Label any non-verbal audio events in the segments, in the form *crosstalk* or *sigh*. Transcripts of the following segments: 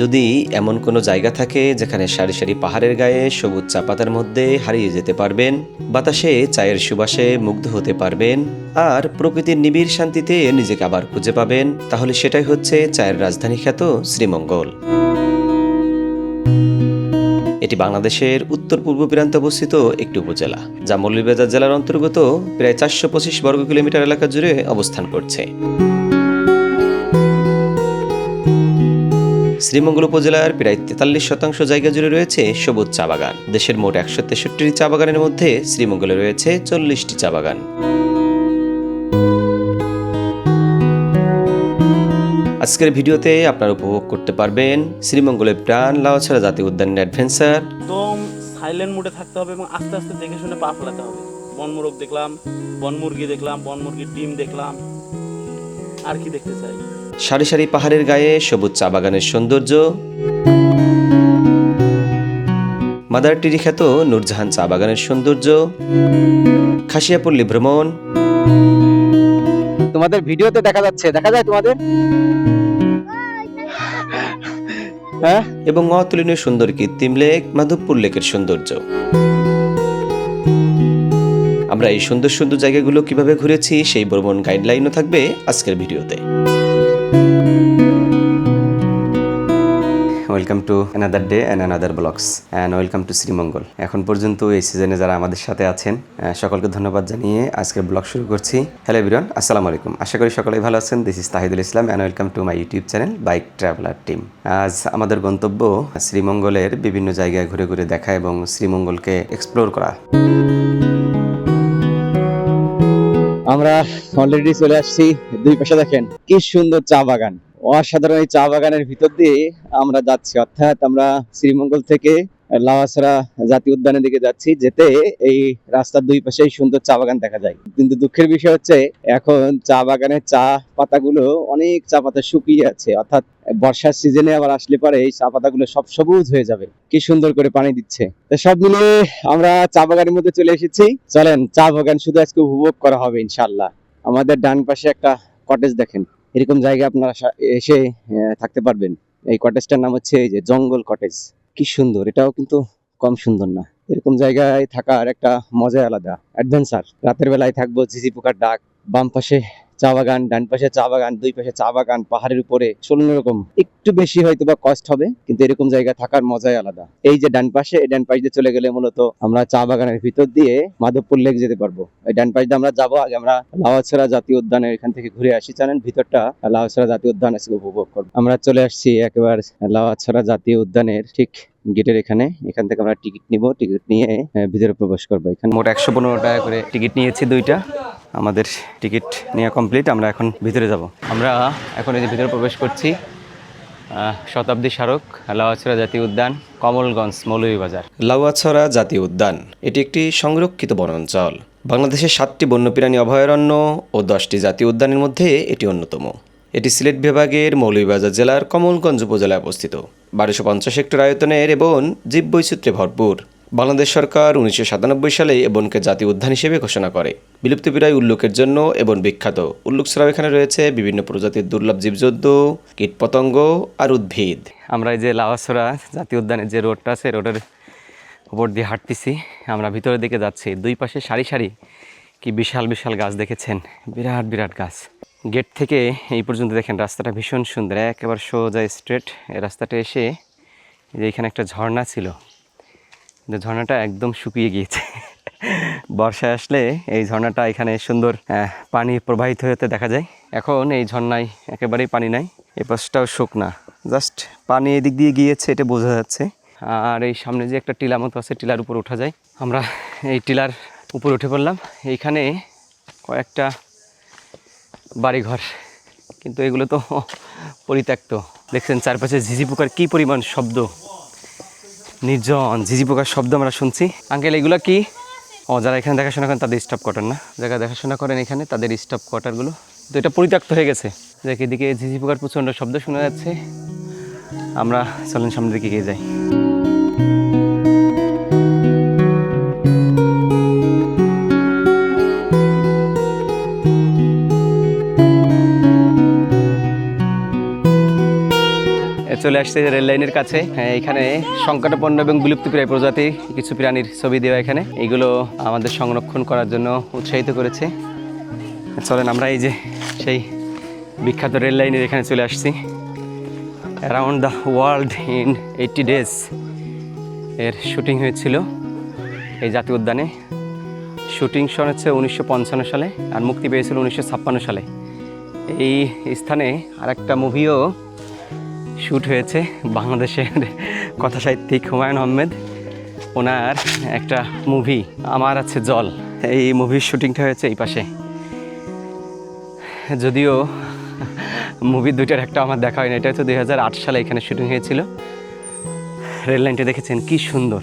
যদি এমন কোনো জায়গা থাকে যেখানে সারি সারি পাহাড়ের গায়ে সবুজ চা পাতার মধ্যে হারিয়ে যেতে পারবেন, বাতাসে, চায়ের সুবাসে মুগ্ধ হতে পারবেন, আর প্রকৃতির নিবিড় শান্তিতে নিজেকে আবার খুঁজে পাবেন, তাহলে সেটাই হচ্ছে চায়ের রাজধানী খ্যাত শ্রীমঙ্গল। এটি বাংলাদেশের উত্তর পূর্ব প্রান্তে অবস্থিত একটি উপজেলা, যা মৌলভীবাজার জেলার অন্তর্গত প্রায় চারশো পঁচিশ বর্গ কিলোমিটার এলাকা জুড়ে অবস্থান করছে। শ্রীমঙ্গল উপজেলার প্রায় তেতাল্লিশ শতাংশ জায়গা জুড়ে রয়েছে সবুজ চা বাগান। দেশের মোট একশো তেষট্টি চা বাগানের মধ্যে শ্রীমঙ্গলে রয়েছে চল্লিশটি চা বাগান। আজকের ভিডিওতে আপনারা উপভোগ করতে পারবেন শ্রীমঙ্গলের প্রাণ লাওছাড়া জাতীয় উদ্যানের অ্যাডভেঞ্চার। একদম সাইলেন্ট মোডে থাকতে হবে এবং আস্তে আস্তে দেখে শুনে পা ফেলাতে হবে। বনমোরগ দেখলাম বনমুরগি দেখলাম বনমুরগির ডিম দেখলাম, আর কি দেখতে চাই? সারি সারি পাহাড়ের গায়ে সবুজ চা বাগানের সৌন্দর্য। মাদার টিরি খ্যাত নূরজাহান চা বাগানের সৌন্দর্য। খাসিয়াপল্লী ভ্রমণ। তোমাদের ভিডিওতে দেখা যাচ্ছে দেখা যায় তোমাদের? হ্যাঁ? এবং অতুলনীয় সুন্দর কৃত্রিম লেক মাধবপুর লেকের সৌন্দর্য। আমরা এই সুন্দর সুন্দর জায়গাগুলো কীভাবে ঘুরেছি সেই ভ্রমণ গাইডলাইনও থাকবে আজকের ভিডিওতে। Welcome to another day and another blogs and welcome to Sreemangal এখন পর্যন্ত এই সিজনে যারা আমাদের সাথে আছেন সকলকে ধন্যবাদ জানিয়ে আজকের ব্লগ শুরু করছি। হ্যালো বিরন আসসালামু আলাইকুম। আশা করি সকলেই ভালো আছেন। This is Tahidul Islam and welcome to my YouTube channel bike traveller team আজ আমাদের গন্তব্য শ্রীমঙ্গলের বিভিন্ন জায়গায় ঘুরে ঘুরে দেখা এবং শ্রীমঙ্গলকে এক্সপ্লোর করা। আমরা অলরেডি চলে আসছি। দুই পাশে দেখেন, কি সুন্দর চা বাগান। অসাধারণ এই চা বাগানের ভিতর দিয়ে আমরা যাচ্ছি। অর্থাৎ আমরা শ্রীমঙ্গল থেকে লাওয়াসরা জাতীয় উদ্যানের দিকে যাচ্ছি, যেতে এই রাস্তার দুই পাশেই সুন্দর চা বাগান দেখা যায়। কিন্তু দুঃখের বিষয় হচ্ছে, এখন চা বাগানের চা পাতাগুলো অনেক চা পাতা শুকিয়ে আছে। অর্থাৎ বর্ষার সিজনে আবার আসলে পরে এই চা পাতাগুলো সব সবুজ হয়ে যাবে। কি সুন্দর করে পানি দিচ্ছে। সব মিলে আমরা চা বাগানের মধ্যে চলে এসেছি। চলেন, চা বাগান শুধু আজকে উপভোগ করা হবে ইনশাল্লাহ আমাদের ডান পাশে একটা কটেজ দেখেন। এরকম জায়গায় আপনারা এসে থাকতে পারবেন। এই কটেজটার নাম হচ্ছে এই যে জঙ্গল কটেজ কি সুন্দর, এটাও কিন্তু কম সুন্দর না। এরকম জায়গায় থাকার একটা মজাই আলাদা। অ্যাডভেঞ্চার রাতের বেলায় থাকব, ঝিঝি পোকার ডাক, বাম পাশে চা বাগান, ডান পাশে চা বাগান, দুই পাশে চা বাগান, পাহাড়ের উপরে রকম। একটু বেশি হয়তো বা কষ্ট হবে, কিন্তু এরকম জায়গা থাকার মজাই আলাদা। এই যে ডান পাশে, এই ডান পাশ দিয়ে চলে গেলে মূলত আমরা চা বাগানের ভিতর দিয়ে মাধবপুর লেক যেতে পারব। এই ডান পাশ দিয়ে আমরা যাব, আগে আমরা লাওয়াছড়া জাতীয় উদ্যানের এখান থেকে ঘুরে আসি। জানেন ভিতরটা লাওয়াছড়া জাতীয় উদ্যান আজকে উপভোগ করব। আমরা চলে আসছি একেবারে লাওয়াছড়া জাতীয় উদ্যানের ঠিক গেটের এখানে। এখান থেকে আমরা টিকিট নিব। টিকিট নিয়ে ভিতরে প্রবেশ করব। এখানে মোট একশো পনেরো টাকা করে টিকিট নিয়েছি দুইটা। আমাদের টিকিট নেওয়া কমপ্লিট, আমরা এখন ভিতরে যাব। আমরা এখন এই যে ভিতরে প্রবেশ করছি শতাব্দী স্মারক লাউয়াছড়া জাতীয় উদ্যান, কমলগঞ্জ মৌলভীবাজার লাউয়াছড়া জাতীয় উদ্যান, এটি একটি সংরক্ষিত বনাঞ্চল। বাংলাদেশের সাতটি বন্যপ্রাণী অভয়ারণ্য ও দশটি জাতীয় উদ্যানের মধ্যে এটি অন্যতম। এটি সিলেট বিভাগের মৌলভীবাজার জেলার কমলগঞ্জ উপজেলায় অবস্থিত। বারোশো পঞ্চাশ হেক্টর আয়তনের এবং জীববৈচিত্র্যে ভরপুর। বাংলাদেশ সরকার উনিশশো সাতানব্বই সালে এবনকে জাতীয় উদ্যান হিসেবে ঘোষণা করে। বিলুপ্তপ্রায় উল্লুকের জন্য এবং বিখ্যাত। উল্লুক ছাড়াও এখানে রয়েছে বিভিন্ন প্রজাতির দুর্লভ জীবজন্তু, কীটপতঙ্গ আর উদ্ভিদ। আমরা এই যে লাওয়াসরা জাতীয় উদ্যানের যে রোডটা আছে রোডের উপর দিয়ে হাঁটতেছি। আমরা ভিতরের দিকে যাচ্ছি। দুই পাশে সারি সারি কি বিশাল বিশাল গাছ দেখেছেন? বিরাট বিরাট গাছ। গেট থেকে এই পর্যন্ত দেখেন রাস্তাটা ভীষণ সুন্দর। একেবারে সোজা স্ট্রেট। রাস্তাটা এসে যে এখানে একটা ঝর্ণা ছিল। কিন্তু ঝর্ণাটা একদম শুকিয়ে গিয়েছে। বর্ষায় আসলে এই ঝর্ণাটা এখানে সুন্দর পানি প্রবাহিত হতে দেখা যায়। এখন এই ঝর্ণায় একেবারেই পানি নাই এ পাশটাও শুকনা। জাস্ট পানি এদিক দিয়ে গিয়েছে, এটা বোঝা যাচ্ছে। আর এই সামনে যে একটা টিলা মতো আছে, টিলার উপর ওঠা যায়। আমরা এই টিলার উপর উঠে পড়লাম। এইখানে কয়েকটা বাড়িঘর, কিন্তু এগুলো তো পরিত্যক্ত। দেখছেন চারপাশে ঝিঝি পোকার কী পরিমাণ শব্দ। নির্জন, ঝিঝি পোকার শব্দ আমরা শুনছি। আঙ্কেল, এগুলো কি? ও, যারা এখানে দেখাশোনা করেন, তাদের স্টাফ কোয়ার্টার না? যারা দেখাশোনা করেন এখানে, তাদের স্টাফ কোয়ার্টারগুলো তো এটা পরিত্যক্ত হয়ে গেছে। দেখ, এদিকে ঝিঝি পোকার প্রচণ্ড শব্দ শোনা যাচ্ছে। আমরা চলেন সামনের দিকে এগিয়ে যাই। চলে আসছে রেল লাইনের কাছে। হ্যাঁ, এখানে সংকটাপন্ন এবং বিলুপ্তপ্রায় প্রজাতি কিছু প্রাণীর ছবি দেওয়া এখানে। এইগুলো আমাদের সংরক্ষণ করার জন্য উৎসাহিত করেছে। চলেন আমরা এই যে সেই বিখ্যাত রেল লাইনের এখানে চলে আসছি। Around the world in eighty days এর শুটিং হয়েছিল এই জাতীয় উদ্যানে। শুটিং সন হচ্ছে উনিশশো পঞ্চান্ন সালে আর মুক্তি পেয়েছিল উনিশশো ছাপ্পান্ন সালে। এই স্থানে আরেকটা মুভিও শ্যুট হয়েছে বাংলাদেশের কথা সাহিত্যিক হুমায়ুন আহমেদ। ওনার একটা মুভি আমার আছে জল। এই মুভির শ্যুটিংটা হয়েছে এই পাশে। যদিও মুভি দুইটার একটা আমার দেখা হয়নি, এটা হচ্ছে দু হাজার আট সালে এখানে শ্যুটিং হয়েছিল। রেললাইনটা দেখেছেন, কি সুন্দর।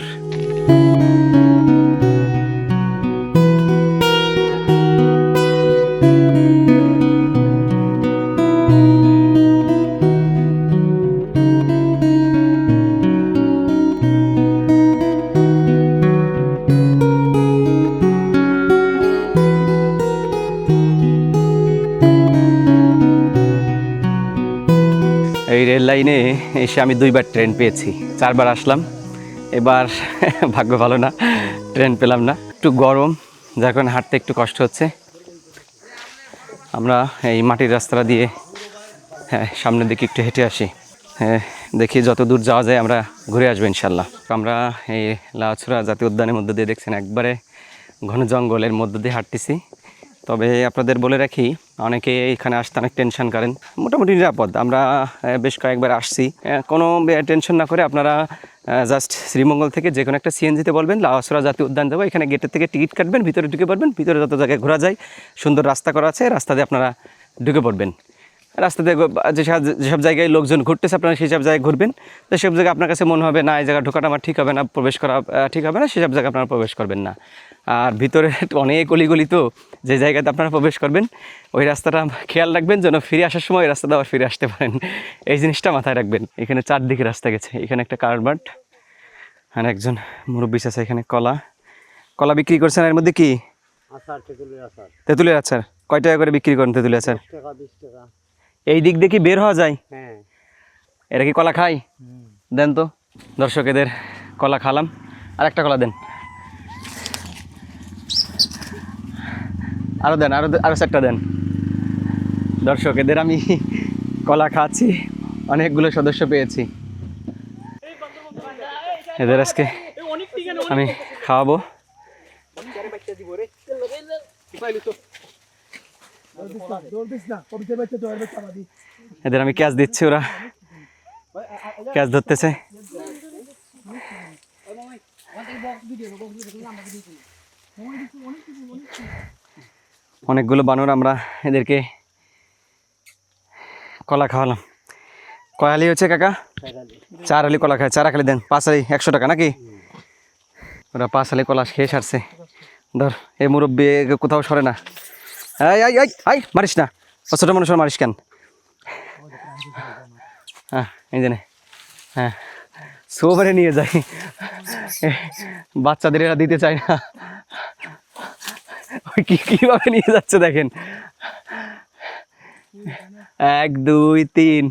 এসে আমি দুইবার ট্রেন পেয়েছি। চারবার আসলাম। এবার *laughs* ভাগ্য ভালো না ট্রেন পেলাম না। একটু গরম, যার কারণে হাঁটতে একটু কষ্ট হচ্ছে। আমরা এই মাটির রাস্তাটা দিয়ে হ্যাঁ সামনের দিকে একটু হেঁটে আসি। হ্যাঁ দেখি যত দূর যাওয়া যায় আমরা ঘুরে আসব ইনশাল্লাহ আমরা এই লাউছড়া জাতীয় উদ্যানের মধ্যে দিয়ে দেখছেন একবারে ঘন জঙ্গলের মধ্যে দিয়ে হাঁটতেছি। তবে আপনাদের বলে রাখি, অনেকে এখানে আসতে অনেক টেনশন করেন। মোটামুটি নিরাপদ। আমরা বেশ কয়েকবার আসছি। কোনো টেনশন না করে আপনারা জাস্ট শ্রীমঙ্গল থেকে যে কোনো একটা সিএনজিতে বলবেন লাউসরা জাতীয় উদ্যান যাব। এখানে গেটের থেকে টিকিট কাটবেন, ভিতরে ঢুকে পড়বেন, ভিতরে যত জায়গায় ঘোরা যায়, সুন্দর রাস্তা করা আছে রাস্তা দিয়ে আপনারা ঢুকে পড়বেন। রাস্তাতে যেসব যেসব জায়গায় লোকজন ঘুরতেছে, আপনারা সেসব জায়গায় ঘুরবেন। তো সেসব জায়গায় আপনার কাছে মনে হবে, না, এই জায়গা ঢোকাটা আমার ঠিক হবে না, প্রবেশ করা ঠিক হবে না সেসব জায়গায় আপনারা প্রবেশ করবেন না। আর ভিতরে অনেক অলিগলি তো যে জায়গাতে আপনারা প্রবেশ করবেন ওই রাস্তাটা খেয়াল রাখবেন যেন ফিরে আসার সময় ওই রাস্তাটা আবার ফিরে আসতে পারেন। এই জিনিসটা মাথায় রাখবেন এখানে চারদিকে রাস্তা গেছে এখানে একটা কারবার্ট আর একজন মুরব্বী আছে এখানে কলা। কলা বিক্রি করছেন এর মধ্যে কি? তেঁতুলের আচার। কয় টাকা করে বিক্রি করেন তেঁতুলের আচার? এই দিক দিয়ে কি বের হওয়া যায়? হ্যাঁ। এরা কি কলা খায়? দেন তো দর্শক এদের কলা খালাম। আর একটা কলা দেন। আরও দেন আরও আরও চারটা দেন। দর্শক, এদের আমি কলা খাচ্ছি, অনেকগুলো সদস্য পেয়েছি। এদের আজকে আমি খাওয়াবো। এদের আমি ক্যাচ দিচ্ছি, ওরা ক্যাচ ধরতেছে। অনেকগুলো বানর আমরা এদেরকে কলা খাওয়ালাম। কয়ালি হচ্ছে কাকা? চার আলি কলা খায়। চার আলি দেন, পাঁচ আলি, একশো টাকা নাকি? ওরা পাঁচ আলি কলা খেয়ে সারছে। ধর, এই মুরব্বী কোথাও সরে না। এই আই আই আই মারিস না। ছোটো মানুষ মারিস কেন? হ্যাঁ এই জন্য হ্যাঁ সোবারে নিয়ে যাই। বাচ্চাদের এরা দিতে চায় না। ওই কীভাবে নিয়ে যাচ্ছে দেখেন? এক দুই তিন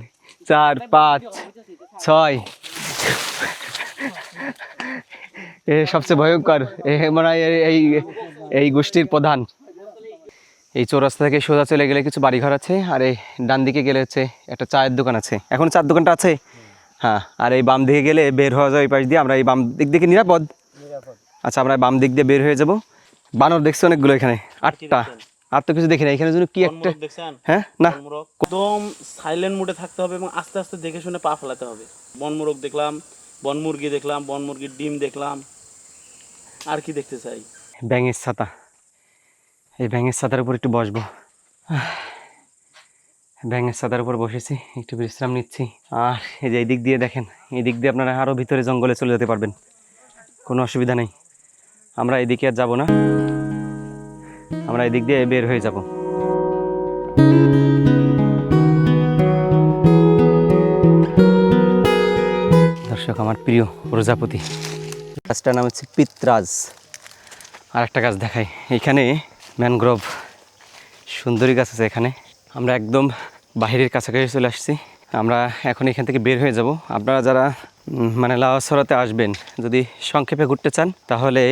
চার পাঁচ ছয়। এ সবচেয়ে ভয়ঙ্কর এ মনে হয় এই- এই গোষ্ঠীর প্রধান। এই চৌরাস্তা থেকে সোজা চলে গেলে কিছু বাড়িঘর আছে আর এই ডান দিকে গেলে হচ্ছে একটা চায়ের দোকান আছে। এখন চায়ের দোকানটা আছে? হ্যাঁ আর এই বাম দিকে গেলে বের হওয়া যায় এই পাশ দিয়ে আমরা এই বাম দিক দিকে নিরাপদ। আচ্ছা আমরা বাম দিক দিয়ে বের হয়ে যাব। বানর দেখছি অনেকগুলো এখানে। আটটা। আর তো কিছু দেখি না এখানে কি একটা হ্যাঁ না। একদম সাইলেন্ট মোডে থাকতে হবে এবং আস্তে আস্তে দেখে শুনে পা ফেলাতে হবে। বনমোরগ দেখলাম বনমুরগি দেখলাম বনমুরগির ডিম দেখলাম। আর কি দেখতে চাই? ব্যাঙের ছাতা। এই ব্যাঙের ছাতার উপর একটু বসবো। ব্যাঙের ছাতার উপর বসেছি একটু বিশ্রাম নিচ্ছি। আর এই যে এই দিক দিয়ে দেখেন এই দিক দিয়ে আপনারা আরও ভিতরে জঙ্গলে চলে যেতে পারবেন। কোনো অসুবিধা নেই। আমরা এদিকে আর যাব না। আমরা এদিক দিয়ে বের হয়ে যাব। দর্শক, আমার প্রিয় প্রজাপতি, গাছটার নাম হচ্ছে পিতরাজ। আর একটা গাছ দেখাই। এখানে ম্যানগ্রোভ সুন্দরী গাছ আছে এখানে। আমরা একদম বাহিরের কাছাকাছি চলে আসছি। আমরা এখন এখান থেকে বের হয়ে যাব। আপনারা যারা মানে লাওয়াছড়াতে আসবেন, যদি সংক্ষেপে ঘুরতে চান, তাহলে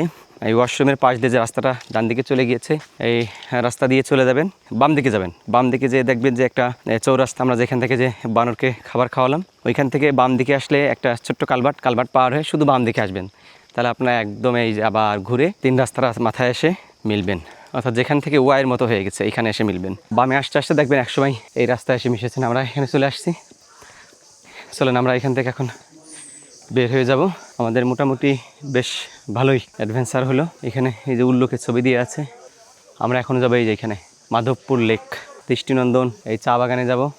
এই ওয়াশরুমের পাশ দিয়ে যে রাস্তাটা ডান দিকে চলে গিয়েছে, এই রাস্তা দিয়ে চলে যাবেন, বাম দিকে যাবেন। বাম দিকে যে দেখবেন যে একটা চৌরাস্তা আমরা যেখান থেকে যে বানরকে খাবার খাওয়ালাম, ওইখান থেকে বাম দিকে আসলে একটা ছোট্ট কালভার্ট কালভার্ট পার হয়ে শুধু বাম দিকে আসবেন। তাহলে আপনার একদম এই আবার ঘুরে তিন রাস্তার মাথায় এসে মিলবেন। অর্থাৎ যেখান থেকে ওয়াইয়ের মতো হয়ে গেছে, এখানে এসে মিলবেন। বামে আসতে আসতে দেখবেন একসময় এই রাস্তায় এসে মিশেছেন। আমরা এখানে চলে আসছি। চলেন, আমরা এখান থেকে এখন বের হয়ে যাব। আমাদের মোটামুটি বেশ ভালোই অ্যাডভেঞ্চার হলো। এখানে এই যে উল্লোকের ছবি দিয়ে আছে। আমরা এখন যাব এই যে এখানে, মাধবপুর লেক দৃষ্টিনন্দন, এই চা বাগানে যাব।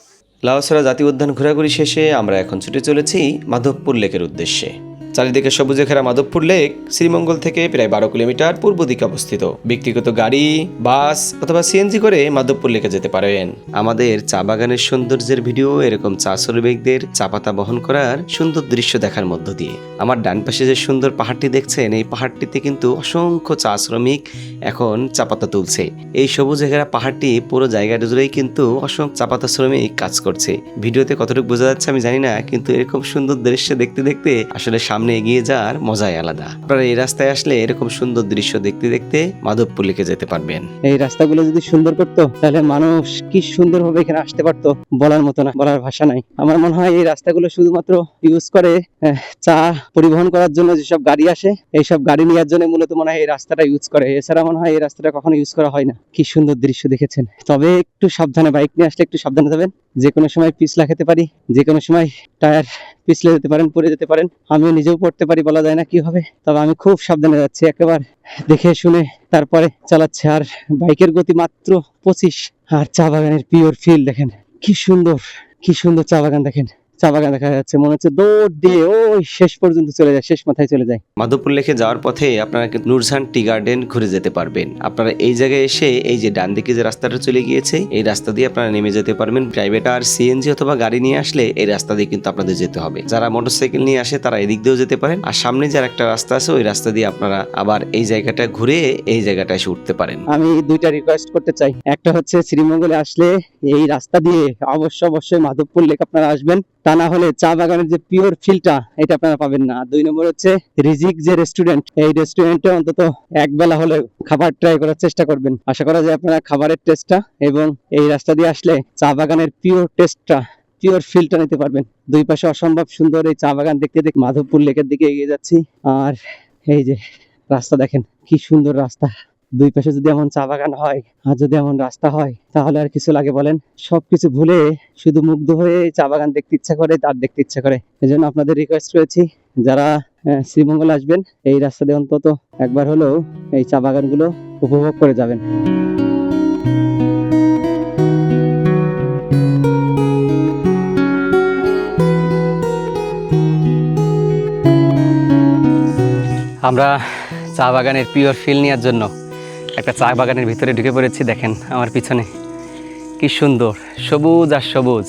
লাউসরা জাতীয় উদ্যান ঘোরাঘুরি শেষে আমরা এখন ছুটে চলেছি মাধবপুর লেকের উদ্দেশ্যে। চারিদিকে সবুজে ঘেরা মাধবপুর লেক শ্রীমঙ্গল থেকে প্রায় বারো কিলোমিটার পূর্ব দিকে অবস্থিত। ব্যক্তিগত গাড়ি, বাস অথবা সিএনজি করে মাধবপুর লেকে যেতে পারেন। আমাদের চা বাগানের সৌন্দর্যের ভিডিও, এরকম চা শ্রমিকদের চা পাতা বহন করার সুন্দর দৃশ্য দেখার মধ্য দিয়ে। আমার ডান পাশে যে সুন্দর পাহাড়টি দেখছেন, এই পাহাড়টিতে কিন্তু অসংখ্য চা শ্রমিক এখন চা পাতা তুলছে। এই সবুজ ঘেরা পাহাড়টি পুরো জায়গাটা জুড়েই কিন্তু অসংখ্য চা পাতা শ্রমিক কাজ করছে। ভিডিওতে কতটুকু বোঝা যাচ্ছে আমি জানি না, কিন্তু এরকম সুন্দর দৃশ্য দেখতে দেখতে আসলে সামনে এগিয়ে যাওয়ার মজাই আলাদা। আপনারা এই রাস্তায় আসলে এরকম সুন্দর দৃশ্য দেখতে দেখতে মাধবপুর লিখে যেতে পারবেন। এই রাস্তাগুলো যদি সুন্দর করতো, তাহলে মানুষ কি সুন্দরভাবে এখানে আসতে পারতো? বলার মতো না, বলার ভাষা নাই। আমার মনে হয় এই রাস্তাগুলো শুধুমাত্র ইউজ করে চা পরিবহন করার জন্য যেসব গাড়ি আসে, এইসব গাড়ি নেওয়ার জন্য মূলত মনে হয় এই রাস্তাটা ইউজ করে। এছাড়া মনে হয় এই রাস্তাটা কখনো ইউজ করা হয় না। কি সুন্দর দৃশ্য দেখেছেন। তবে একটু সাবধানে বাইক নিয়ে আসলে একটু সাবধানে যাবেন। যে কোনো সময় পিছলা খেতে পারি যে কোনো সময় টায়ার পিছলে যেতে পারেন, পড়ে যেতে পারেন। আমিও নিজেও পড়তে পারি, বলা যায় না কি হবে। তবে আমি খুব সাবধানে যাচ্ছি, একেবার দেখে শুনে তারপরে চালাচ্ছে। আর বাইকের গতি মাত্র পঁচিশ। আর চা বাগানের পিওর ফিল দেখেন, কি সুন্দর কি সুন্দর চা বাগান দেখেন। চা বাগান দেখা যাচ্ছে। মনে হচ্ছে দৌড় দিয়ে ওই শেষ পর্যন্ত চলে যায় শেষ মাথায় চলে যায়। মাধবপুর লেকে যাওয়ার পথে আপনারা কিন্তু নুরজান টি গার্ডেন ঘুরে যেতে পারবেন। আপনারা এই জায়গায় এসে এই যে ডান দিকে যে রাস্তাটা চলে গিয়েছে এই রাস্তা দিয়ে আপনারা নেমে যেতে পারবেন। প্রাইভেট আর সিএনজি অথবা গাড়ি নিয়ে আসলে এই রাস্তা দিয়ে কিন্তু আপনাদের যেতে হবে। যারা মোটরসাইকেল নিয়ে আসে তারা এদিক দিয়েও যেতে পারেন। আর সামনে যে একটা রাস্তা আছে ওই রাস্তা দিয়ে আপনারা আবার এই জায়গাটা ঘুরে এই জায়গাটা এসে উঠতে পারেন। আমি দুইটা রিকোয়েস্ট করতে চাই। একটা হচ্ছে শ্রীমঙ্গলে আসলে এই রাস্তা দিয়ে অবশ্যই অবশ্যই মাধবপুর লেক আপনারা আসবেন। তা না হলে চা বাগানের যে পিওর ফিলটা, এটা আপনারা পাবেন না। দুই নম্বর হচ্ছে রিজিক যে রেস্টুরেন্ট এই রেস্টুরেন্টে অন্তত এক বেলা হলে খাবার ট্রাই করার চেষ্টা করবেন। আশা করা যায় আপনারা খাবারের টেস্টটা এবং এই রাস্তা দিয়ে আসলে চা বাগানের পিওর টেস্টটা পিওর ফিলটা নিতে পারবেন। দুই পাশে অসম্ভব সুন্দর এই চা বাগান দেখতে দেখতে মাধবপুর লেকের দিকে এগিয়ে যাচ্ছি। আর এই যে রাস্তা দেখেন, কি সুন্দর রাস্তা। দুই পাশে যদি এমন চা বাগান হয় আর যদি এমন রাস্তা হয়, তাহলে আর কিছু লাগে বলেন? সবকিছু ভুলে শুধু মুগ্ধ হয়ে চা বাগান দেখতে ইচ্ছা করে, তার দেখতে ইচ্ছা করে। এই জন্য আপনাদের রিকোয়েস্ট করেছি যারা শ্রীমঙ্গল আসবেন, এই রাস্তা দিয়ে অন্তত একবার হলেও এই চা বাগানগুলো উপভোগ করে যাবেন। আমরা চা বাগানের পিওর ফিল নেওয়ার জন্য একটা চা বাগানের ভিতরে ঢুকে পড়েছি, দেখেন আমার পিছনে। কি সুন্দর, সবুজ আর সবুজ।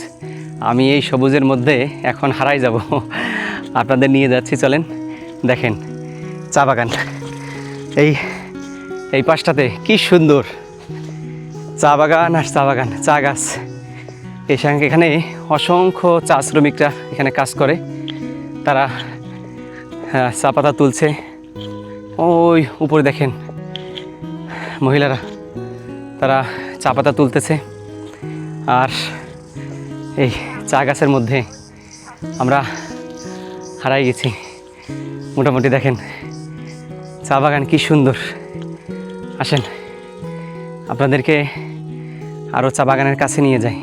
আমি এই সবুজের মধ্যে এখন হারাই যাব। আপনাদের নিয়ে যাচ্ছি, চলেন, দেখেন, চা বাগান। এই এই পাশটাতে কি সুন্দর। চা বাগান আর চা বাগান, চা গাছ। এই সঙ্গে এখানে অসংখ্য চা শ্রমিকরা এখানে কাজ করে। তারা চা পাতা তুলছে। ওই, উপরে দেখেন মহিলারা, তারা চা পাতা তুলতেছে। আর এই চা গাছের মধ্যে আমরা হারাই গেছি। মোটামুটি দেখেন, চা বাগান কি সুন্দর। আসেন, আপনাদেরকে আরও চা বাগানের কাছে নিয়ে যাই।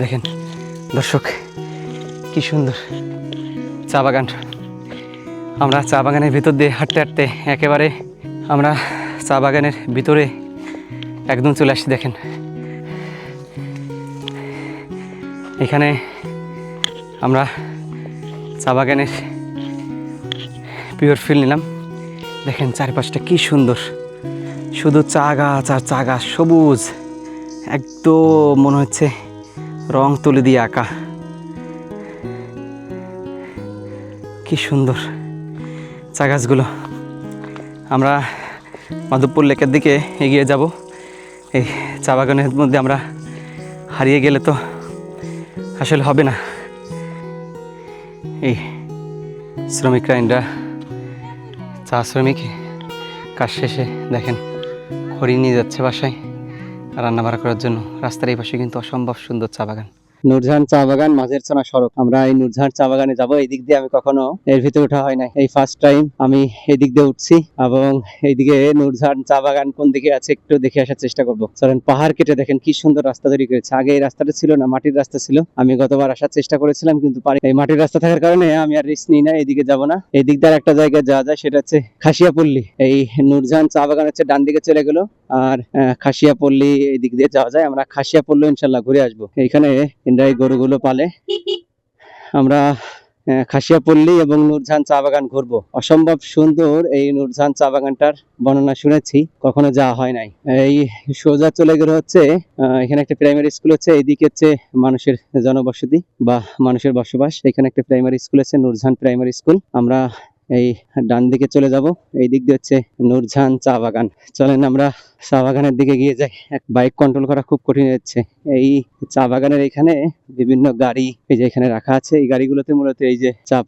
দেখেন, দর্শক, কি সুন্দর চা বাগান। আমরা চা বাগানের ভিতর দিয়ে হাঁটতে হাঁটতে একেবারে আমরা চা বাগানের ভিতরে একদম চলে আসছি দেখেন। এখানে আমরা চা বাগানের পিওর ফিল নিলাম। দেখেন চারপাশটা কি সুন্দর। শুধু চা গাছ আর চা গাছ সবুজ। একদম মনে হচ্ছে রং তুলে দিয়ে আঁকা। কি সুন্দর। চা গাছগুলো। আমরা মাধবপুর লেকের দিকে এগিয়ে যাব। এই চা বাগানের মধ্যে আমরা হারিয়ে গেলে তো আসলে হবে না। এই শ্রমিকরা এরা চা শ্রমিক, কাজ শেষে দেখেন খড়ি নিয়ে যাচ্ছে বাসায় রান্না করার জন্য। রাস্তার এই পাশে কিন্তু অসম্ভব সুন্দর চা বাগান। নূরজাহান চা বাগান, মাঝের চনা সড়ক। আমরা এই নূরজাহান চা বাগানে যাব, এই দিক দিয়ে আমি কখনো এর ভিতরে ওঠা হয় না এই ফার্স্ট টাইম আমি এই দিক দিয়ে উঠছি এবং এইদিকে নূরজাহান চা বাগান কোন দিকে আছে একটু দেখে আসার চেষ্টা করব। চলেন, পাহাড় কেটে দেখেন কি সুন্দর রাস্তা তৈরি করেছে। আগে এই রাস্তাটা ছিল না, মাটির রাস্তা ছিল। আমি গতবার আসার চেষ্টা করেছিলাম, কিন্তু এই মাটির রাস্তা থাকার কারণে আমি আর রিস্ক নিই না এদিকে যাব না। এই দিক দিয়ে একটা জায়গায় যাওয়া যায়, সেটা হচ্ছে খাসিয়াপল্লী। এই নূরজাহান চা বাগান হচ্ছে ডান দিকে চলে গেলো, আর খাসিয়াপল্লী এই দিক দিয়ে যাওয়া যায়। আমরা খাসিয়াপল্লী ইনশাল্লাহ ঘুরে আসব। এইখানে এই গরুগুলো পালে। আমরা খাসিয়াপল্লী এবং নূরজাহান চা বাগান ঘুরবো। অসম্ভব সুন্দর এই নূরজাহান চা বাগানটার বর্ণনা শুনেছি, কখনো যাওয়া হয় নাই। এই সোজা চলে গেলে হচ্ছে এখানে একটা প্রাইমারি স্কুল হচ্ছে, এইদিকে হচ্ছে মানুষের জনবসতি বা মানুষের বসবাস। এখানে একটা প্রাইমারি স্কুল আছে নূরজাহান প্রাইমারি স্কুল আমরা এই ডান দিকে চলে যাব। এই দিক দিয়ে হচ্ছে নূরজাহান চা বাগান। চলেন আমরা চা বাগানের দিকে গিয়ে যাই। এক বাইক কন্ট্রোল করা খুব কঠিন হচ্ছে। এই চা বাগানের এখানে বিভিন্ন গাড়ি এই যে এখানে রাখা আছে। এই গাড়িগুলোতে মূলত এই যে চা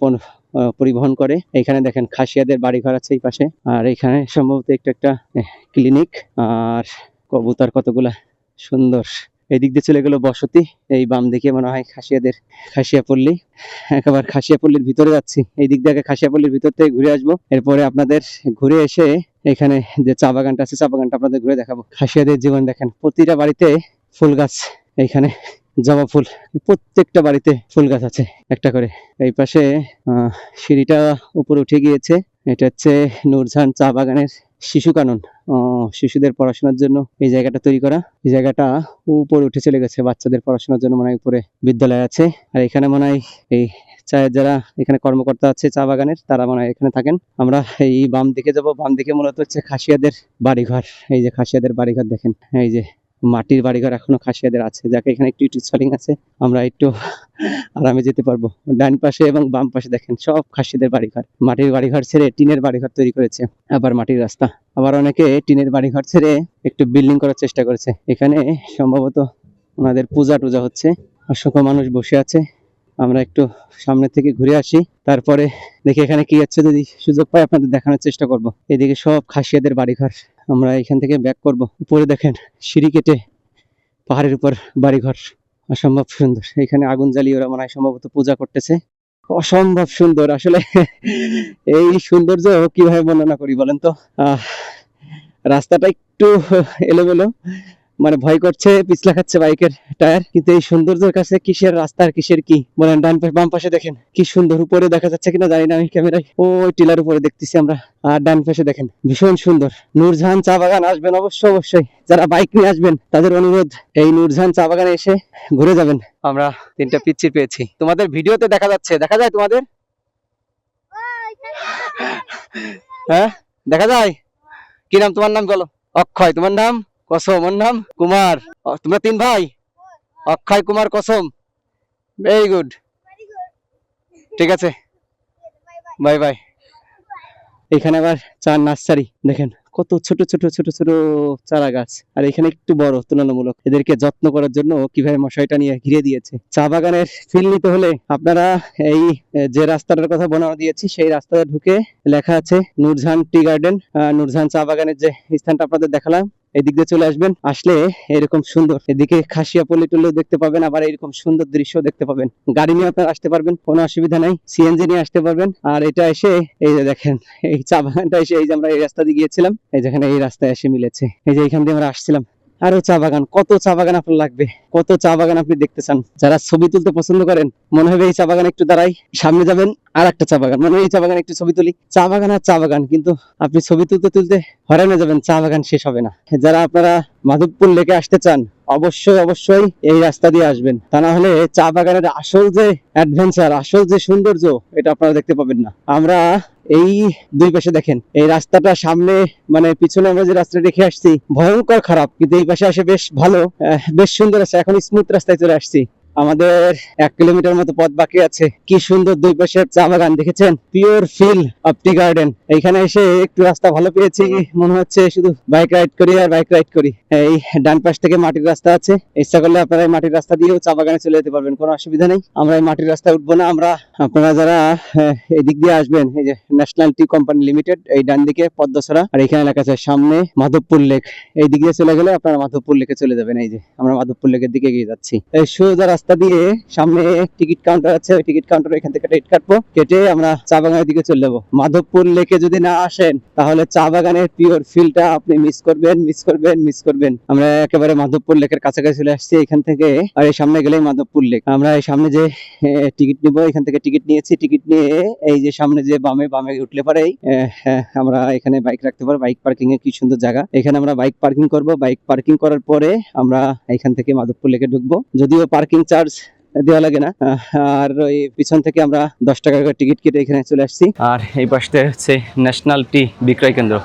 পরিবহন করে। এখানে দেখেন খাসিয়াদের বাড়ি ঘর আছে এই পাশে। আর এখানে সম্ভবত একটা একটা ক্লিনিক আর কবুতর কতগুলা সুন্দর। এদিক দিয়ে চলে গেল বসতি। এই বাম দিকে মনে হয় খাসিয়াদের খাসিয়াপল্লী। একেবারে খাসিয়াপল্লীর ভিতরে যাচ্ছি। এই দিক দিয়ে আগে খাসিয়াপল্লীর ভিতর থেকে ঘুরে আসব। এরপরে আপনাদের ঘুরে এসে এখানে যে চা বাগানটা আছে, চা বাগানটা আপনাদের ঘুরে দেখাবো। খাসিয়াদের জীবন দেখেন, প্রতিটা বাড়িতে ফুল গাছ এইখানে জবা ফুল, প্রত্যেকটা বাড়িতে ফুল গাছ আছে একটা করে। এই পাশে সিঁড়িটা উপরে উঠে গিয়েছে। এটা হচ্ছে নূরজাহান চা বাগানের শিশু কানন। শিশুদের পড়াশোনার জন্য এই জায়গাটা তৈরি করা। এই জায়গাটা উপরে উঠে চলে গেছে, বাচ্চাদের পড়াশোনার জন্য মনে হয় উপরে বিদ্যালয় আছে। আর এখানে মনে হয় এই চায়ের যারা এখানে কর্মকর্তা আছে চা বাগানের, তারা মনে হয় এখানে থাকেন। আমরা এই বাম দিকে যাব, বাম দিকে মূলত হচ্ছে খাসিয়াদের বাড়িঘর। এই যে খাসিয়াদের বাড়িঘর দেখেন, এই যে মাটির বাড়িঘর এখনও খাসিয়াদের আছে। যাকে এখানে একটু একটু সলিং আছে, আমরা একটু আরামে যেতে পারব। ডান পাশে এবং বাম পাশে দেখেন, সব খাসিদের বাড়িঘর। মাটির বাড়িঘর ছেড়ে টিনের বাড়িঘর তৈরি করেছে। আবার মাটির রাস্তা। আবার অনেকে টিনের বাড়িঘর ছেড়ে একটু বিল্ডিং করার চেষ্টা করেছে। এখানে সম্ভবত ওনাদের পূজা টুজা হচ্ছে। অসংখ্য মানুষ বসে আছে। আমরা একটু সামনে থেকে ঘুরে আসি। তারপরে দেখি এখানে কি আছে যদি সুযোগ পাই আপনাদের দেখানোর চেষ্টা করব। এদিকে সব খাসিয়াদের বাড়িঘর আমরা এখান থেকে ব্যাক করব। উপরে দেখেন সিঁড়ি কেটে পাহাড়ের উপর বাড়িঘর। অসম্ভব সুন্দর। এখানে আগুন জ্বালিয়ে ওরা মনে হয় সম্ভবত পূজা করতেছে। অসম্ভব সুন্দর। আসলে *laughs* এই সৌন্দর্য কীভাবে বর্ণনা করি বলেন তো? রাস্তাটা একটু এলোমেলো। মানে ভয় করছে, পিছলা খাচ্ছে বাইকের টায়ার। কিন্তু এই সৌন্দর্যের কাছে কিসের রাস্তা আর কিসের কি? বলেন, ডান পাশে বাম পাশে দেখেন, কি সুন্দর উপরে দেখা যাচ্ছে কিনা জানি না আমি ক্যামেরায়। ওই টিলার উপরে দেখতেছি আমরা। আর ডান পাশে দেখেন, ভীষণ সুন্দর। নূরজাহান চা বাগান, আসবেন অবশ্যই অবশ্যই। যারা বাইক নিয়ে আসবেন, তাদের অনুরোধ, এই নূরজাহান চা বাগানে এসে ঘুরে যাবেন। আমরা তিনটা পিচ্ছি পেয়েছি। তোমাদের ভিডিওতে দেখা যাচ্ছে। দেখা যায় তোমাদের? হ্যাঁ? দেখা যায়? কি নাম তোমার নাম বলো? অক্ষয়। তোমার নাম? কসম, ওর নাম কুমার। তোমরা তিন ভাই? অক্ষয়, কুমার, কসম। ভেরি গুড ঠিক আছে। বাই বাই এখানে আবার চার নার্সারি, দেখেন। কত ছোট ছোট ছোট ছোট চারা গাছ। আর এখানে একটু বড়, তুলনামূলক। এদেরকে যত্ন করার জন্য কীভাবে মশাইটা নিয়ে ঘিরে দিয়েছে। চা বাগানের ফিল নিতে হলে আপনারা এই যে রাস্তাটার কথা বর্ণনা দিয়েছি, সেই রাস্তাটা ঢুকে লেখা আছে নূরজাহান টি গার্ডেন। নূরজাহান চা বাগানের যে স্থানটা আপনাদের দেখালাম এদিক দিয়ে চলে আসবেন, আসলে এরকম সুন্দর। এদিকে খাসিয়া পল্লী টল্লিও দেখতে পাবেন, আবার এরকম সুন্দর দৃশ্য দেখতে পাবেন। গাড়ি নিয়ে আপনার আসতে পারবেন, কোনো অসুবিধা নাই। সিএনজি নিয়ে আসতে পারবেন। আর এটা এসে, এই যে দেখেন, এই চা বাগানটা এসে, এই যে আমরা এই রাস্তা দিয়ে গিয়েছিলাম, এই যেখানে এই রাস্তায় এসে মিলেছে। এই যে এখান দিয়ে আমরা আসছিলাম। আরও চা বাগান, কত চা বাগান আপনার লাগবে? কত চা বাগান আপনি দেখতে চান? যারা ছবি তুলতে পছন্দ করেন, মনে হবে এই চা বাগান একটু দাঁড়াই। সামনে যাবেন আর একটা চা বাগান। মানে এই চা বাগান একটু ছবি তুলি। চা বাগান আর চা বাগান, কিন্তু আপনি ছবি তুলতে তুলতে হরানো যাবেন, চা বাগান শেষ হবে না। যারা আপনারা মাধবপুর লেকে আসতে চান, অবশ্যই অবশ্যই এই রাস্তা দিয়ে আসবেন। তা না হলে চা বাগানের আসল যে অ্যাডভেঞ্চার আসল যে সৌন্দর্য, এটা আপনারা দেখতে পাবেন না। আমরা এই দুই পাশে দেখেন, এই রাস্তাটা সামনে মানে পিছনে আমরা যে রাস্তা রেখে আসছি, ভয়ঙ্কর খারাপ, কিন্তু এই পাশে আসে বেশ ভালো বেশ সুন্দর আছে। এখন স্মুথ রাস্তায় চলে আসছি। আমাদের এক কিলোমিটার মতো পথ বাকি আছে। কি সুন্দর দুই পাশে চা বাগান দেখেছেন? Pure feel of tea garden এইখানে এসে একটু রাস্তা ভালো পেয়েছি মনে হচ্ছে শুধু বাইক রাইড করি আর বাইক রাইড করি। এই ডান পাশ থেকে মাটির রাস্তা আছে। ইচ্ছা করলে আপনারা এই মাটির রাস্তা দিয়েও চা বাগানে চলে যেতে পারবেন কোনো অসুবিধা নেই। আমরা এই মাটির রাস্তায় উঠবো না। আমরা আপনারা যারা আহ, এই দিক দিয়ে আসবেন এই যে ন্যাশনাল টি কোম্পানি লিমিটেড এই ডান দিকে পদ্মসরা আর এখানে লেখা আছে সামনে মাধবপুর লেক। এই দিক দিয়ে চলে গেলে আপনারা মাধবপুর লেকে চলে যাবেন। এই যে আমরা মাধবপুর লেকের দিকে এগিয়ে যাচ্ছি। এই সোজা রাস্তা দিয়ে সামনে টিকিট কাউন্টার আছে, ওই টিকিট কাউন্টার এখান থেকে টিকিট কাটবো। কেটে আমরা চা বাগানের দিকে চলে যাব। মাধবপুর লেকে যদি না আসেন, তাহলে চা বাগানের পিওর ফিলটা আপনি মিস করবেন মিস করবেন মিস করবেন। আমরা একেবারে মাধবপুর লেকের কাছাকাছি চলে আসছি এখান থেকে। আর এই সামনে গেলেই মাধবপুর লেক আমরা এই সামনে যে টিকিট নিব, এখান থেকে টিকিট নিয়েছি। টিকিট নিয়ে এই যে সামনে যে বামে বামে উঠলে পরেই আমরা এখানে বাইক রাখতে পারব। বাইক পার্কিং এর কি সুন্দর জায়গা। এখানে আমরা বাইক পার্কিং করব। বাইক পার্কিং করার পরে আমরা এখান থেকে মাধবপুর লেকে ঢুকবো। যদিও পার্কিং চার্জ দেওয়া লাগে না। আর ওই পিছন থেকে আমরা দশ টাকা করে টিকিট কেটে এখানে চলে আসছি। আর এই পাশে হচ্ছে ন্যাশনাল টি বিক্রয় কেন্দ্র।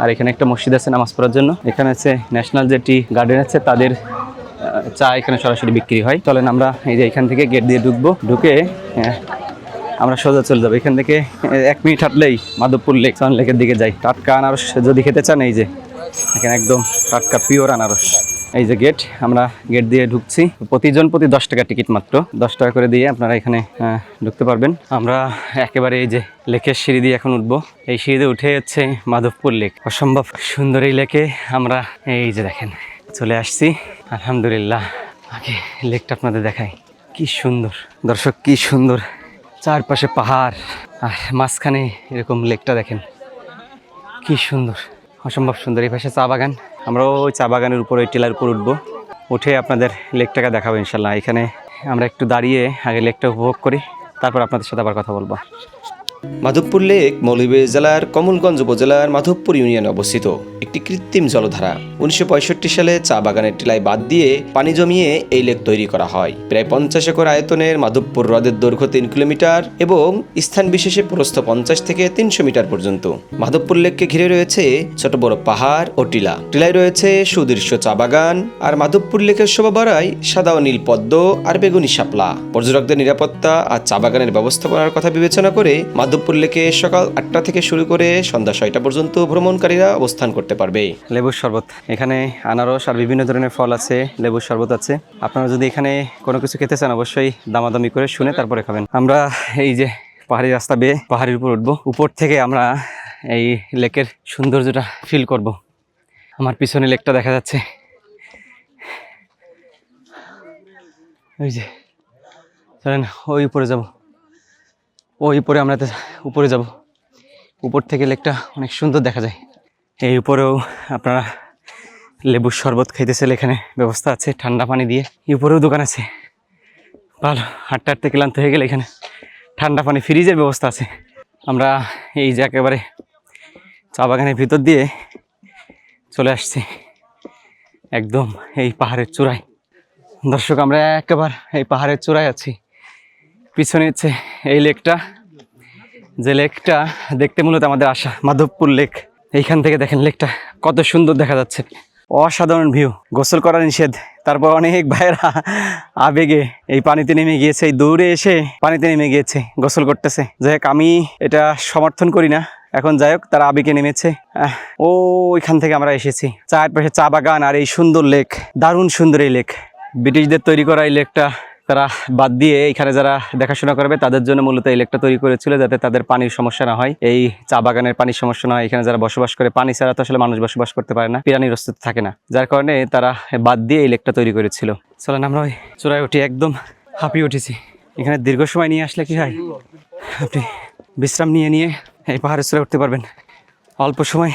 আর এখানে একটা মসজিদ আছে নামাজ পড়ার জন্য। এখানে আছে ন্যাশনাল যে টি গার্ডেন আছে, তাদের চা এখানে সরাসরি বিক্রি হয়। চলেন আমরা এই যে এখান থেকে গেট দিয়ে ঢুকবো। ঢুকে আমরা সোজা চলে যাব। এখান থেকে এক মিনিট হাঁটলেই মাধবপুর লেক সান লেকের দিকে যাই। টাটকা আনারস যদি খেতে চান এই যে, এখানে একদম টাটকা পিওর আনারস। এই যে গেট আমরা গেট দিয়ে ঢুকছি। প্রতিজন প্রতি দশ টাকা টিকিট মাত্র। দশ টাকা করে দিয়ে আপনারা এখানে ঢুকতে পারবেন। আমরা একেবারে এই যে লেকের সিঁড়ি দিয়ে এখন উঠবো। এই সিঁড়ি দিয়ে উঠে হচ্ছে মাধবপুর লেক অসম্ভব সুন্দর এই লেকে আমরা এই যে দেখেন, চলে আসছি। আলহামদুলিল্লাহ। আগে লেকটা আপনাদের দেখাই। কি সুন্দর। দর্শক, কি সুন্দর। চারপাশে পাহাড়। আর মাঝখানে এরকম লেকটা দেখেন। কি সুন্দর। অসম্ভব সুন্দর। এই পাশে চা বাগান। আমরা ওই চা বাগানের উপর ওই টেলার উপর উঠবো। উঠে আপনাদের লেকটাকে দেখাবো ইনশাল্লাহ। এখানে আমরা একটু দাঁড়িয়ে আগে লেকটা উপভোগ করি, তারপর আপনাদের সাথে আবার কথা বলব। মাধবপুর লেক মৌলভীবাজার জেলার কমলগঞ্জ উপজেলার মাধবপুর ইউনিয়নে অবস্থিত। একটি কৃত্রিম জলধারা। উনিশশো সালে চা বাগানের টিলায় বাদ দিয়ে পানি জমিয়ে এই লেক তৈরি করা হয়। প্রায় পঞ্চাশ একর আয়তনের মাধবপুর হ্রদের দৈর্ঘ্য তিন কিলোমিটার এবং স্থান বিশেষে প্রস্থ পঞ্চাশ থেকে তিনশো মিটার পর্যন্ত। মাধবপুর লেককে ঘিরে রয়েছে ছোট বড় পাহাড় ও টিলা। টিলায় রয়েছে সুদৃশ্য চা বাগান আর মাধবপুর লেকের শোভা বাড়ায় সাদা ও নীল পদ্ম আর বেগুনি শাপলা। পর্যটকদের নিরাপত্তা আর চা বাগানের ব্যবস্থাপনার কথা বিবেচনা করে মাধবপুর লেকে সকাল আটটা থেকে শুরু করে সন্ধ্যা ছয়টা পর্যন্ত ভ্রমণকারীরা অবস্থান করতে পারবে। লেবুর শরবত। এখানে আনারস আর বিভিন্ন ধরনের ফল আছে, লেবুর শরবত আছে। আপনারা যদি এখানে কোনো কিছু খেতে চান, অবশ্যই দামাদামি করে শুনে তারপরে খাবেন। আমরা এই যে পাহাড়ি রাস্তা বেয়ে পাহাড়ের উপর উঠবো। উপর থেকে আমরা এই লেকের সৌন্দর্যটা ফিল করব। আমার পিছনে লেকটা দেখা যাচ্ছে। ওই যে, চলেন, ওই উপরে যাব। ওই উপরে আমরা উপরে যাব। উপর থেকে লেকটা অনেক সুন্দর দেখা যায়। এই উপরেও আপনারা লেবুর শরবত খাইতেছে এখানে। ব্যবস্থা আছে ঠান্ডা পানি দিয়ে। এই উপরেও দোকান আছে। ভালো, হাঁটতে হাঁটতে ক্লান্ত হয়ে গেলে এখানে ঠান্ডা পানি ফ্রিজের ব্যবস্থা আছে। আমরা এই যে একেবারে চা বাগানের ভিতর দিয়ে চলে আসছি। একদম এই পাহাড়ের চূড়ায়। দর্শক, আমরা একেবারে এই পাহাড়ের চূড়ায় আছি। পিছনে হচ্ছে এই লেকটা। যে লেকটা দেখতে মূলত আমাদের আশা মাধবপুর লেক। এইখান থেকে দেখেন লেকটা কত সুন্দর দেখা যাচ্ছে। অসাধারণ ভিউ, গোসল করা নিষেধ। তারপর অনেক ভাইয়েরা আবেগে এই পানিতে নেমে গিয়েছে, এই দৌড়ে এসে পানিতে নেমে গিয়েছে, গোসল করতেছে। যাই হোক, আমি এটা সমর্থন করি না। এখন যাই হোক, তারা আবেগে নেমেছে। ও, ওইখান থেকে আমরা এসেছি। চারপাশে চা বাগান আর এই সুন্দর লেক, দারুণ সুন্দর এই লেক। ব্রিটিশদের তৈরি করা এই লেকটা তারা বাদ দিয়ে এখানে যারা দেখাশোনা করবে, তাদের জন্য মূলত এই লেকটা তৈরি করেছিল যাতে তাদের পানির সমস্যা না হয়। এই চা বাগানের পানির সমস্যা না হয়। এখানে যারা বসবাস করে, পানি ছাড়া তো আসলে মানুষ বসবাস করতে পারে না। প্রাণীর অস্তিত্ব থাকে না। যার কারণে তারা বাদ দিয়ে এই লেকটা তৈরি করেছিল। চলেন আমরা ওই চূড়ায় উঠি একদম হাঁপিয়ে উঠেছি। এখানে দীর্ঘ সময় নিয়ে আসলে কি হয়? আপনি বিশ্রাম নিয়ে নিয়ে এই পাহাড়ের চূড়ায় উঠতে পারবেন। অল্প সময়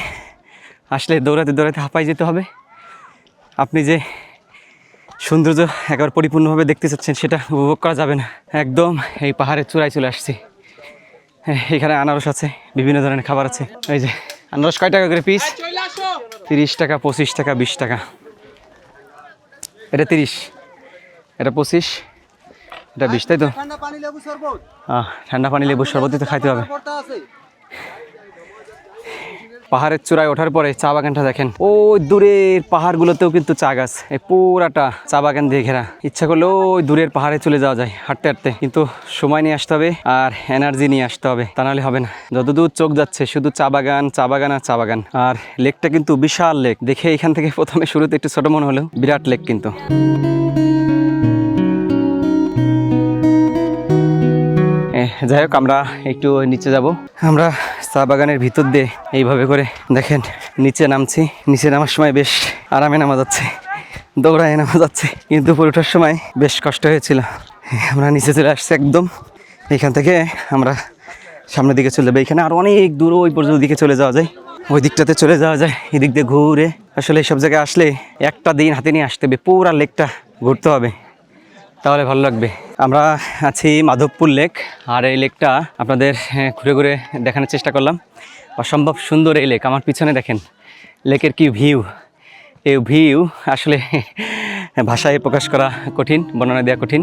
আসলে দৌড়াতে দৌড়াতে হাঁপাই যেতে হবে। আপনি যে সৌন্দর্য একবার পরিপূর্ণভাবে দেখতে চাচ্ছেন সেটা উপভোগ করা যাবে না। একদম এই পাহাড়ের চূড়ায় চলে আসছি। হ্যাঁ, এখানে আনারস আছে বিভিন্ন ধরনের খাবার আছে। এই যে আনারস কয় টাকা করে পিস তিরিশ টাকা পঁচিশ টাকা বিশ টাকা। এটা তিরিশ এটা পঁচিশ এটা বিশ তাই তো? ঠান্ডা পানি লেবু শরবত। আহ, ঠান্ডা পানি লেবুর শরবতই তো খাইতে হবে। পাহাড়ের চূড়ায় ওঠার পরে চা বাগানটা দেখেন। ওই দূরের পাহাড়গুলোতেও কিন্তু চা গাছ। এই পুরাটা চা বাগান দিয়ে ঘেরা। ইচ্ছা করলে ওই দূরের পাহাড়ে চলে যাওয়া যায়, হাঁটতে হাঁটতে। কিন্তু সময় নিয়ে আসতে হবে আর এনার্জি নিয়ে আসতে হবে। তা নাহলে হবে না। যতদূর চোখ যাচ্ছে, শুধু চা বাগান চা বাগান আর চা বাগান। আর লেকটা কিন্তু বিশাল লেক। দেখে এখান থেকে প্রথমে শুরুতে একটু ছোট মনে হলেও বিরাট লেক কিন্তু। যাই হোক, আমরা একটু নিচে যাব। আমরা চা বাগানের ভিতর দিয়ে এইভাবে করে দেখেন, নিচে নামছি। নিচে নামার সময় বেশ আরামে নামা যাচ্ছে দৌড়ায় নামা যাচ্ছে কিন্তু উপরে ওঠার সময় বেশ কষ্ট হয়েছিল। আমরা নিচে চলে আসছি একদম। এখান থেকে আমরা সামনের দিকে চলে যাব এখানে আর অনেক দূর ওই পর্যন্ত দিকে চলে যাওয়া যায়। ওই দিকটাতে চলে যাওয়া যায়, এদিক দিয়ে ঘুরে। আসলে এইসব জায়গায় আসলে একটা দিন হাতে নিয়ে আসতে হবে, পুরা লেকটা ঘুরতে হবে। তাহলে ভালো লাগবে। আমরা আছি মাধবপুর লেক, আর এই লেকটা আপনাদের ঘুরে ঘুরে দেখানোর চেষ্টা করলাম। অসম্ভব সুন্দর এই লেক, আমার পিছনে দেখেন, লেকের কি ভিউ। এই ভিউ আসলে ভাষায় প্রকাশ করা কঠিন, বর্ণনা দেওয়া কঠিন।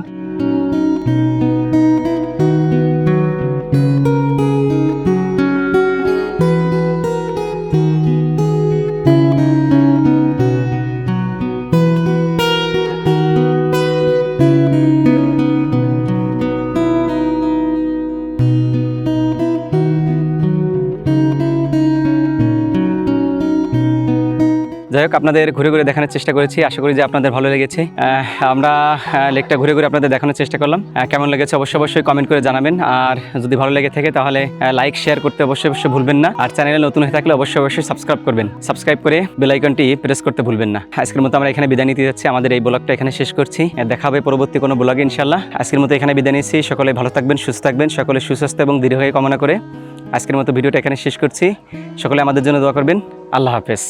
যাই আপনাদের ঘুরে ঘুরে দেখানোর চেষ্টা করেছি। আশা করি যে আপনাদের ভালো লেগেছে। আমরা লেকটা ঘুরে ঘুরে আপনাদের দেখানোর চেষ্টা করলাম। কেমন লেগেছে অবশ্যই অবশ্যই কমেন্ট করে জানাবেন। আর যদি ভালো লেগে থাকে তাহলে লাইক শেয়ার করতে অবশ্যই অবশ্যই ভুলবেন না। আর চ্যানেলে নতুন হয়ে থাকলে অবশ্যই অবশ্যই সাবস্ক্রাইব করবেন। সাবস্ক্রাইব করে বেলাইকনটি প্রেস করতে ভুলবেন না। আজকের মতো আমরা এখানে বিদায় নিতে যাচ্ছি। আমাদের এই ব্লগটা এখানে শেষ করছি। দেখা হবে পরবর্তী কোনো ব্লগে ইনশাল্লাহ আজকের মতো এখানে বিদায় নিচ্ছি। সকলে ভালো থাকবেন, সুস্থ থাকবেন। সকলে সুস্বাস্থ্য এবং দৃঢ় হয়ে কামনা করে আজকের মতো ভিডিওটা এখানে শেষ করছি। সকলে আমাদের জন্য দোয়া করবেন। আল্লাহ হাফেজ।